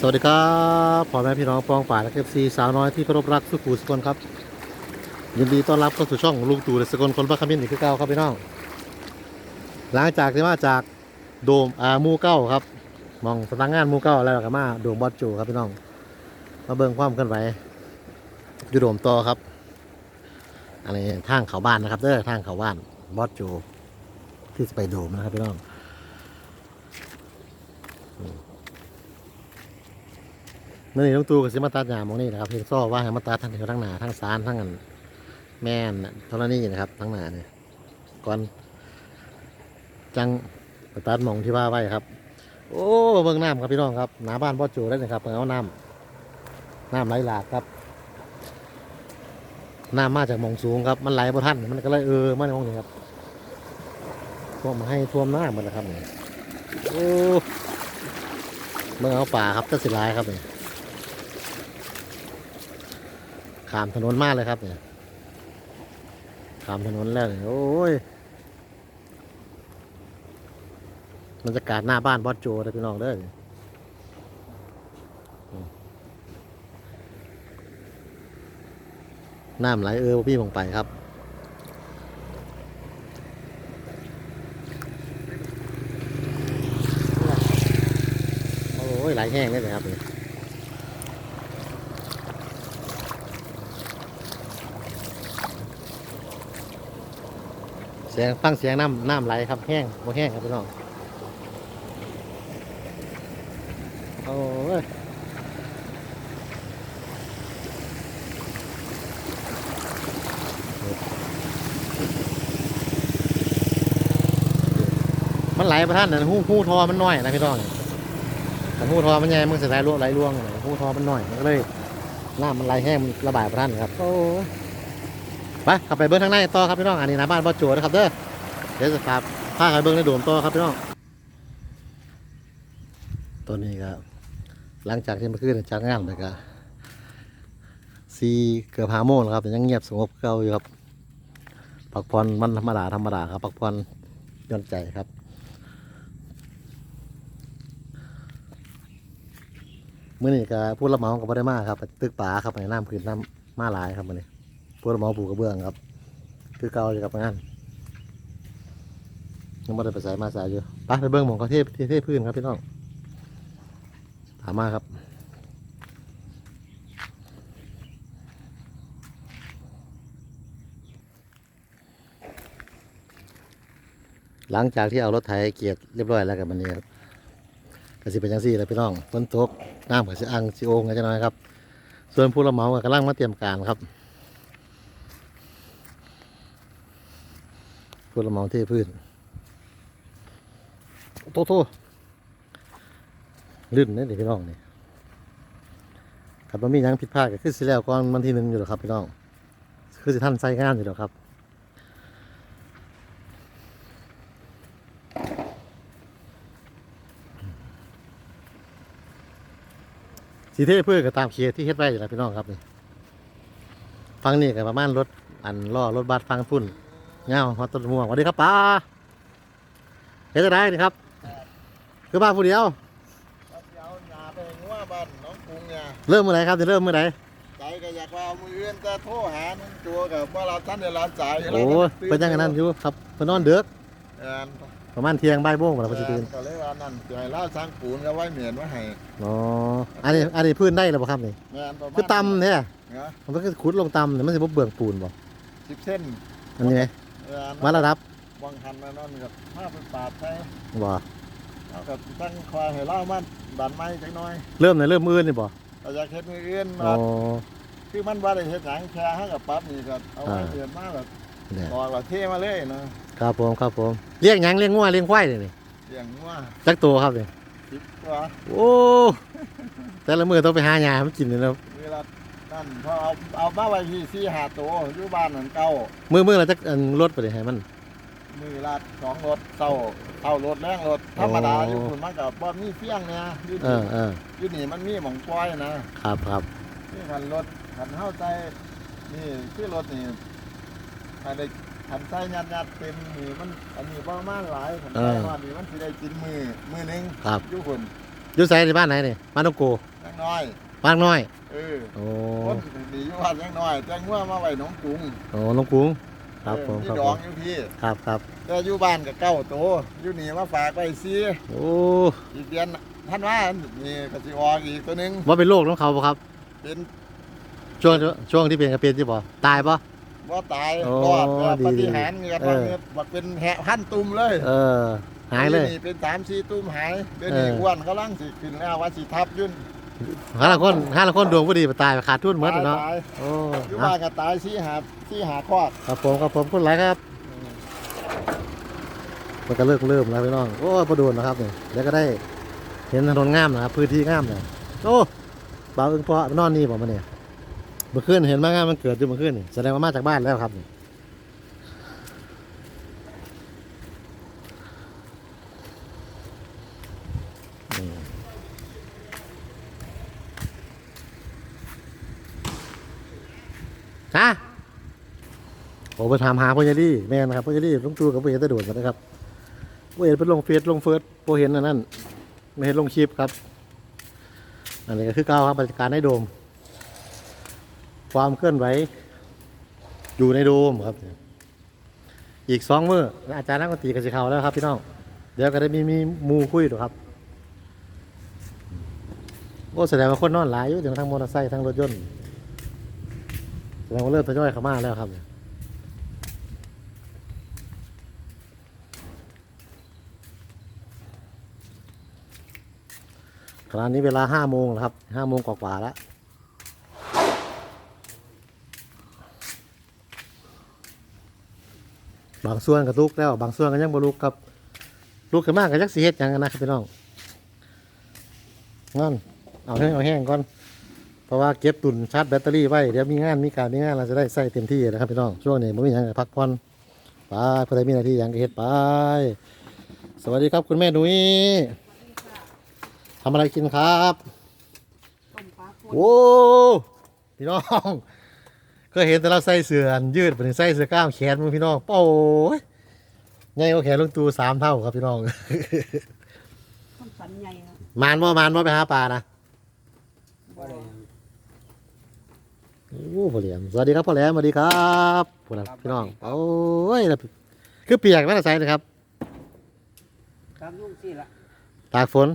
สวัสดีครับพ่อแม่พี่น้องปองป่าและเอฟซีสาวน้อยที่เคารพรักสุขุสกลครับ ยินดีต้อนรับเข้าสู่ช่องลุงตู่และสกลคนพระคำมินอีกคือเก้าครับพี่น้อง หลังจากที่มาจากโดมอามูเก้าครับ มองสำนักงานมูเก้าแล้วก็มาโดมบอสโจครับพี่น้อง มาเบิ่งความเคลื่อนไหวอยู่โดมต่อครับอันนี้ทางเขาบ้านนะครับเด้อทางเขาบ้านบอสโจที่จะไปโดมนะครับพี่น้อง เมื่อนี้ลุงตู่ก็สิมาตัดหญ้ามองนี้นะครับเพียงซ้อว่าให้มาตัดทั้งทั้งหน้าทั้งสารทั้งอันแม่นเท่านี้นะครับ ทั้งหน้าเนี่ยก่อนจังไปตัดหมองที่ว่าไว้ครับ โอ้เบิ่งน้ำครับพี่น้องครับหน้าบ้านพ่อโจได้เลยครับเพิ่งเอาน้ำน้ำไหลหลากครับน้ำมาจากมองสูงครับ มันไหลบ่ทันมันก็เลยเออมาในหมองนี้ครับท่วมมาให้ท่วมหน้าหมดแล้วครับเนี่ยโอ้เบิ่งเอาป่าครับจะสิหลายครับเนี่ย ขามถนนมากเลยครับเนี่ยขามถนนแล้วเนี่ยโอ้ยบรรยากาศหน้าบ้านบอสโจเลยพี่น้องเด้ออืมน้ำไหลเออพี่ลงไปครับโอ้ยไหลแห้งเลยครับเนี่ย เสียงฟังเสียงน้ำน้ำไหลครับแห้งบ่แห้งครับพี่น้องโอ้ยมันไหลประท่านนะหูหูทอมันน้อยนะพี่น้องแต่หูทอมันใหญ่มันเสียไหลลวไหลล่วงหูทอมันน้อยมันก็เลยน้ำมันไหลแห้งมันระบายประท่านครับโอ้ ไปขับไปเบิ้งทางในต่อครับพี่น้องอันนี้หนะบ้านบ่อโจนะครับเด้อเดี๋ยวจะขับพาขับเบิ้งในโดมต่อครับพี่น้องตัวนี้ก็หลังจากที่มื่อคืนจากงานไปก็ซีเกือบหาโมงแล้วครับแต่ยังเงียบสงบเก่าอยู่ครับพักผ่อนมันธรรมดาธรรมดาครับพักผ่อนย่อนใจครับเมื่อนี้ก็พูดละเมากับบ่ได้มากครับ ตึกป่าครับไปน้ำคืนน้ำมาหลายครับมื่อนี้ เราหมอปลูกกระเบื้องครับ คือเก่าอยู่กับงานยังไม่ได้ไปสายมาสายอยู่ไปไปเบื้องหมองเขาเทพเทพพื้นครับพี่น้องถามมาครับหลังจากที่เอารถไถเกียร์เรียบร้อยแล้วกับมันนี้ครับก็สิเป็นจังซี่แล้วพี่น้องฝนตกน้ำกับสิอังสิโองกันจะน้อยครับ ส่วนผู้รับเหมาก็กำลังมาเตรียมการครับ ผู้รับเหมาเทพื้นโตโตลื่นนี่ดิพี่น้องนี่ครับมันมียังผิดพลาดก็คือสิแล้วก่อนวันที่หนึ่งอยู่หรอครับพี่น้อง คือสิท่านใส่งานอยู่หรอครับสีเทเพื่อก็ตามเคียร์ที่เฮ็ดไว้อยู่แล้วพี่น้องครับนี่ฟังนี่ก็ประมาณรถอันล่อรถบัสฟังพุ่น เงาฮอตต้นม่วงสวัสดีครับป้าเฮ็ดจะได้นี่ครับ คือบ้านผู้เดียว ครับเดี๋ยวหยาไปงัวบ้านน้องกรุงเนี่ยเริ่มเมื่อไหร่ครับจะเริ่มเมื่อไหร่ใจก็อยากว่าเอามืออื่นจะโทรหานุ่งจัวกับว่าเราท่านเดี๋ยวเราจ่ายโอ้ยเป็นยังไงนั่นอยู่ครับเพิ่นนอนเด็กเอ่อประมาณเที่ยงบ่ายโมงบ่ล่ะเพิ่นสิตื่นก็เลยว่านั่นจะให้เล่าสร้างปูนก็ไว้เหมียนไว้ให้อ๋ออันนี้อันนี้พื้นได้แล้วบ่ครับนี่แม่นประมาณคือต่ำเนี่ยเนาะมันก็คือขุดลงต่ำเนี่ยมันสิบ่เบื่องปูนบ่สิบเส้นอันนี้ไงเอ่อ มาระดับวังหันมานั่นกับมาเป็นปาดใช้บ่เอากับตั้งคอยให้เล่ามันบันไม้จักหน่อย เริ่มเนี่ยเริ่มมื้อนี่บ่เราอยากเฮ็ดมืออื่นอ๋อคือมันว่าได้เฮ็ดหยังแค่ให้กับปั๊บนี่ก็เอาไว้อ่าเหมียนมาแบบเนี่ยบอกเราเทมาเลยนะครับผมครับผมเลี้ยงหยังเลี้ยงงัวเลี้ยงควายนี่นี่อย่างว่าจักตัวครับนี่สิบกว่าโอ้แต่ละมือต้องไปหาหญ้าให้มันกินเลยนะเวลา นั่นพอเอาเอามาไว้ที่สี่หาตัวอยู่บ้านนั่นเก่ามือมือเราจะอันรถไปเลยให้มัน มือละสองรถเต่าเต่ารถแรงรถธรรมดาโอ้อยู่คุณมันกับบ่มีเฟี้ยงเนี่ยอยู่เอนี่อเอออยู่นี่มันมีหม่องปล่อยนะครับครับนี่คันรถคันเฮาใจนี่คือรถนี่คันได้คันใส่ยัดยัดๆเต็มนี่มันอันนี้บ่มาหลายคันใส่มานี่มันสิได้กินมือมือหนึงครับอยู่คุณอยู่ไสในบ้านไหนนี่บ้านนกโกบน้อย ปางน้อย เออโอ้คนดีอยู่บ้านยังน้อยแต่งัวมาไว้หนองกรุงโอ้น้องกุ้งครับเออผมมีครับดผองมอยู่พี่ครับครับแต่อยู่บ้านก็เก้าโตอยู่นี่มาฝากไว้ซีโอ้อีกเดือนท่านว่านี่ก็สิออกอีกตัวหนึงว่าเป็นโรคของเขาปะครับ เป็นช่วงช่วงที่เป็นกระเป็นที่บ่ตายปะว่าตายโอ้รอดแบบดีปฏิหารย์เงียบเออเงียบบักเป็นแหะพันตุ่มเลยเออ หายเลย ดี๋วนี่เป็นสามสี่ตุ่มหายเดี๋ยวนี้เอออ้ อ้วนกำลังสิขึ้นแล้วว่าสิทับยุ่น ห้าละคนห้าละคนดวงพอดีไปตายขาดทุนหมดเลยเนาะตายโอ้อยู่อะบ้านก็ตายสี่หาสี่หาครอบครับผมครับผมคุณไรครับ มันก็เลิกเริ่มแล้วพี่น้องโอ้ยประโดนนะครับเนี่ยแล้วก็ได้เห็นถนนงามนะครับพื้นที่งามเนี่ยโอ้บ่าวอึงเพาะนอนนี่ผมมาเนี่ยเมื่อคืนเห็นมางานมันเกิดอยู่เมื่อคืนนี่แสดงว่ามาจากบ้านแล้วครับนี่อื ฮะโอ้ไปถามหาพ่อใหญ่ลี่แม่นะครับพ่อใหญ่ลี่ลุงตูกับพ่อใหญ่ตะโดดกันนะครับพ่อใหญ่เป็นลงเฟซลงเฟิร์สโปเห็นอันนั้นไม่เห็นลงคลิปครับอันนี้ก็คือเก้าวครับบรรยากาศในโดม ความเคลื่อนไหวอยู่ในโดมครับ อีกสองมืออาจารย์นักดนตรีกับสิเขาแล้วครับพี่น้องเดี๋ยวก็ได้มีมีมูคุยดูครับโอ้แสดงว่าคนนอนหลายอยู่ถึงทั้งมอเตอร์ไซค์ทั้งรถยนต์ แสดงว่าเริ่มทยอยเข้ามาแล้วครับขณะนี้เวลาห้าโมงแล้วครับห้าโมงกว่าๆแล้วบางส่วนก็ลุกแล้ว บางส่วนก็ยังบ่ลุกครับลุกขึ้นมากก็จักษ์สิเฮ็ดหยังกันนะครับพี่น้องงั้นเอาแห้งเอาแห้งก่อน เพราะว่าเก็บตุนชาร์จแบตเตอรี่ไว้เดี๋ยวมีงานมีการมีงานเราจะได้ใส่เต็มที่นะครับพี่น้องช่วงนี้บ่มีหยังให้พักผ่อนไปเพื่อได้มีหน้าที่หยังก็เฮ็ดไป สวัสดีครับคุณแม่หนุ่ยทำอะไรกินครับต้มปลาป่นโอ้พี่น้องก็เห็นแต่เราใส่เสื้ออันยืดเป็นใส่เสื้อกล้ามแขนมึงพี่น้องโอ้ยใหญ่กว่าแขนลุงตูสามเท่าครับพี่น้องต้มสันใหญ่ครับมานบ่มานบ่ไปหาปลานะบ่ได้ โอ้พ่อแหลมสวัสดีครับพ่อแหลมสวัสดีครับพวกนั้นพี่น้องโอ้ยแล้วคือเปียกแม่ละใส่นะครับตามนุ่งสิละตากฝน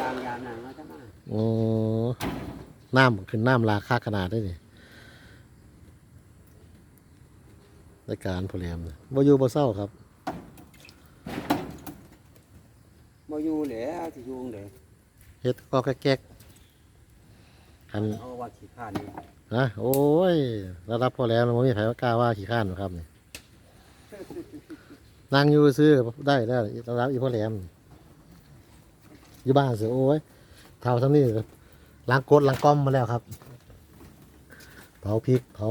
ยางยางนางมาจะมาโอ้น้ำขึ้นน้ำลาค่าขนาดได้นี่รายการพ่อแหลมบ่อยู่บ่เศร้าครับบ่อยู่แหล้วสิอยู่จั่งใดเฮ็ดก็แก๊ก ๆหันเอาว่าขี้ข้านนี่นะโอ้ยระดับพอแล้วมันมีใครว่ากล้าว่าขี้ข้านหรอกครับนี่นั่งอยู่ซื้อได้แล้วระดับอีพ่อแหลมอยู่บ้านเสือโอ้ยเท่าทั้งนี้ล้างกดล้างก้อมมาแล้วครับเผาพริกเผา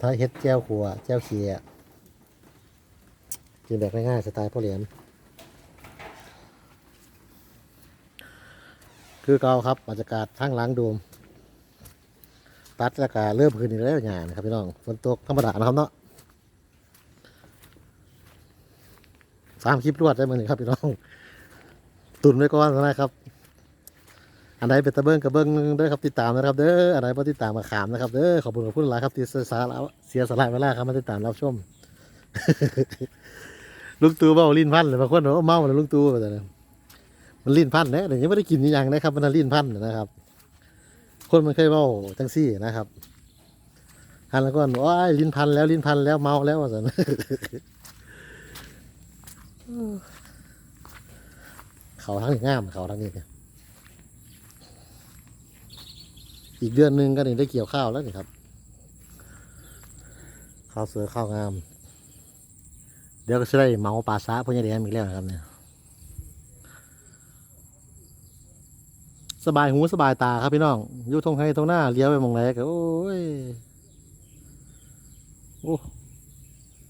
ถ้าเฮ็ดแจ้วขัวแจ้วเขียกินแบบง่ายๆสไตล์พ่อแหลม คือเก่าครับบรรยากาศทั้งหล้างโดม ตัดแล้วก็เริ่มขึ้นอีกแล้วอย่านะครับพี่น้องฝนตกธรรมดานะครับเนาะสามคลิปรวดได้มาหนึ่งครับพี่น้อง ตุนไว้ก่อนนะครับ อันไหนเป็นตะเบิ้งกับเบิ้งด้อครับติดตามนะครับ เด้ออันไหนบ่ติดตามมาขามนะครับเด้อขอบคุณขอบคุณหลายครับที่เสียสละเสียสละเวลาครับมาติดตามรับชมลุงตู่เมาลิ้นพันเลยบางคนบอกว่าเมาแล้วลุงตู่แบบนั้น มันลิ้นพันเนี่ยเดี๋ยวยังไม่ได้กินอย่างนะครับ มันนะลิ้นพันนะครับ คนมันเคยเมาจังซี่นะครับฮันแล้วก็บอกว่าลิ้นพันแล้วลิ้นพันแล้วเมาแล้วสันเขาทั้งนี้งามเขาทั้งนี้เนี่ยอีกเดือนหนึ่งก็นี่ได้เกี่ยวข้าวแล้วนี่ครับข้าวเสือข้าวงาม เดี๋ยวก็จะได้เมาปลาซาพวกนี้แดงอีกแล้วนะครับเนี่ย สบายหูสบายตาครับพี่น้องอยู่ทงไห้ทงหน้าเลี้ยวไปมองแหนก็โอ้ยโอ้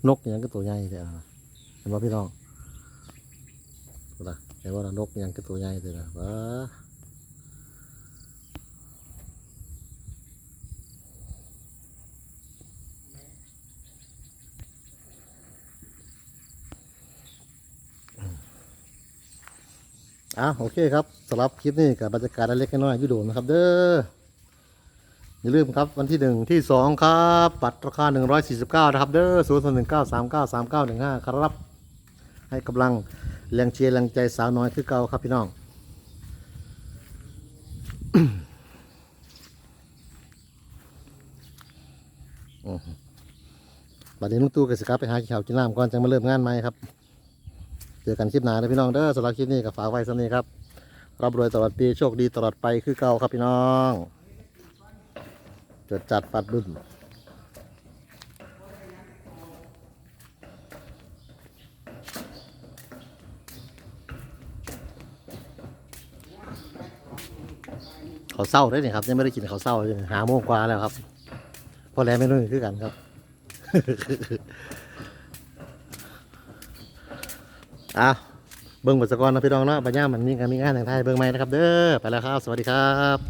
นกอย่างก็ตัวใหญ่เดียวเห็นไหมพี่น้องนะเห็นว่าน่ะนกอย่างก็ตัวใหญ่เลยนะว้า อะโอเคครับสำหรับคลิปนี้กับบรรยากาศเล็กน้อยยูโดมนะครับ เด้ออย่าลืมครับวันที่หนึ่งที่สองครับบัตรราคา149นะครับเด้อศูนย์สองหนึ่งเก้าสามเก้าสามเก้าหนึ่งห้าครับ ให้กำลังแรงเชียร์แรงใจสาวน้อยคือเก่าครับพี่น้องอือบัดนี้ลุงตู่กับสกับไปหาข้าวกินน้ำก่อนจังมาเริ่มงานใหมครับ เจอกันคลิปหน้านะพี่น้องเด้อสำหรับคลิปนี้ก็ฝากไว้สำนี้ครับรับรวยตลอดปีโชคดีตลอดไปคือเก่าครับพี่น้องจดจัดปัดบึ้มเขาเศร้าได้เนี่ยครับยังไม่ได้กินเขาเศร้าเลยหาโมงกว่าแล้วครับพอแล้วไม่รู้คือกันครับ อะเบิ้งบทสกรนะพี่น้องเนาะปัญญามันมีงานมีงานอย่างไทยเบิ้งไหมนะครับ เด้อไปแล้วครับ สวัสดีครับ